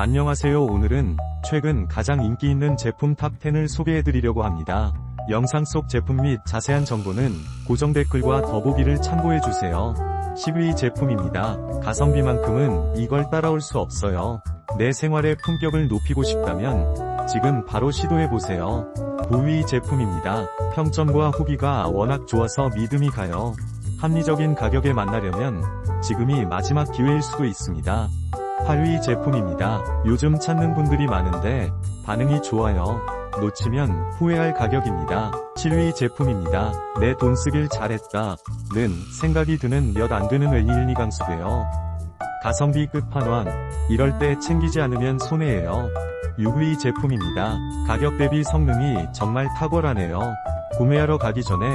안녕하세요 오늘은 최근 가장 인기 있는 제품 탑10을 소개해드리려고 합니다. 영상 속 제품 및 자세한 정보는 고정 댓글과 더보기를 참고해주세요. 10위 제품입니다. 가성비만큼은 이걸 따라올 수 없어요. 내 생활의 품격을 높이고 싶다면 지금 바로 시도해보세요. 9위 제품입니다. 평점과 후기가 워낙 좋아서 믿음이 가요. 합리적인 가격에 만나려면 지금이 마지막 기회일 수도 있습니다. 8위 제품입니다. 요즘 찾는 분들이 많은데 반응이 좋아요. 놓치면 후회할 가격입니다. 7위 제품입니다. 내 돈 쓰길 잘했다. 는 생각이 드는 몇 안 되는 웰니일니 강수돼요. 가성비 끝판왕. 이럴 때 챙기지 않으면 손해예요. 6위 제품입니다. 가격 대비 성능이 정말 탁월하네요. 구매하러 가기 전에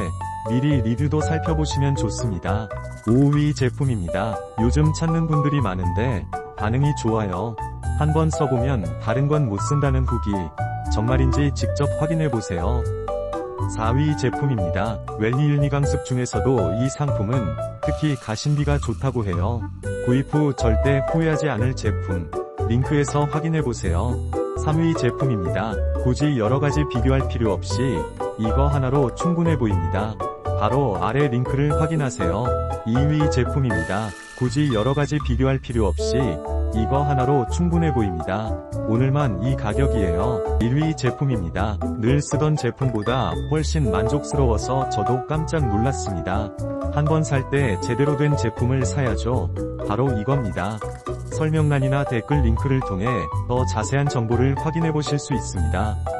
미리 리뷰도 살펴보시면 좋습니다. 5위 제품입니다. 요즘 찾는 분들이 많은데 반응이 좋아요. 한번 써보면 다른 건 못 쓴다는 후기. 정말인지 직접 확인해보세요. 4위 제품입니다. 웰니일니 강습 중에서도 이 상품은 특히 가심비가 좋다고 해요. 구입 후 절대 후회하지 않을 제품. 링크에서 확인해보세요. 3위 제품입니다. 굳이 여러가지 비교할 필요 없이 이거 하나로 충분해 보입니다. 바로 아래 링크를 확인하세요. 2위 제품입니다. 굳이 여러가지 비교할 필요 없이 이거 하나로 충분해 보입니다. 오늘만 이 가격이에요. 1위 제품입니다. 늘 쓰던 제품보다 훨씬 만족스러워서 저도 깜짝 놀랐습니다. 한 번 살 때 제대로 된 제품을 사야죠. 바로 이겁니다. 설명란이나 댓글 링크를 통해 더 자세한 정보를 확인해 보실 수 있습니다.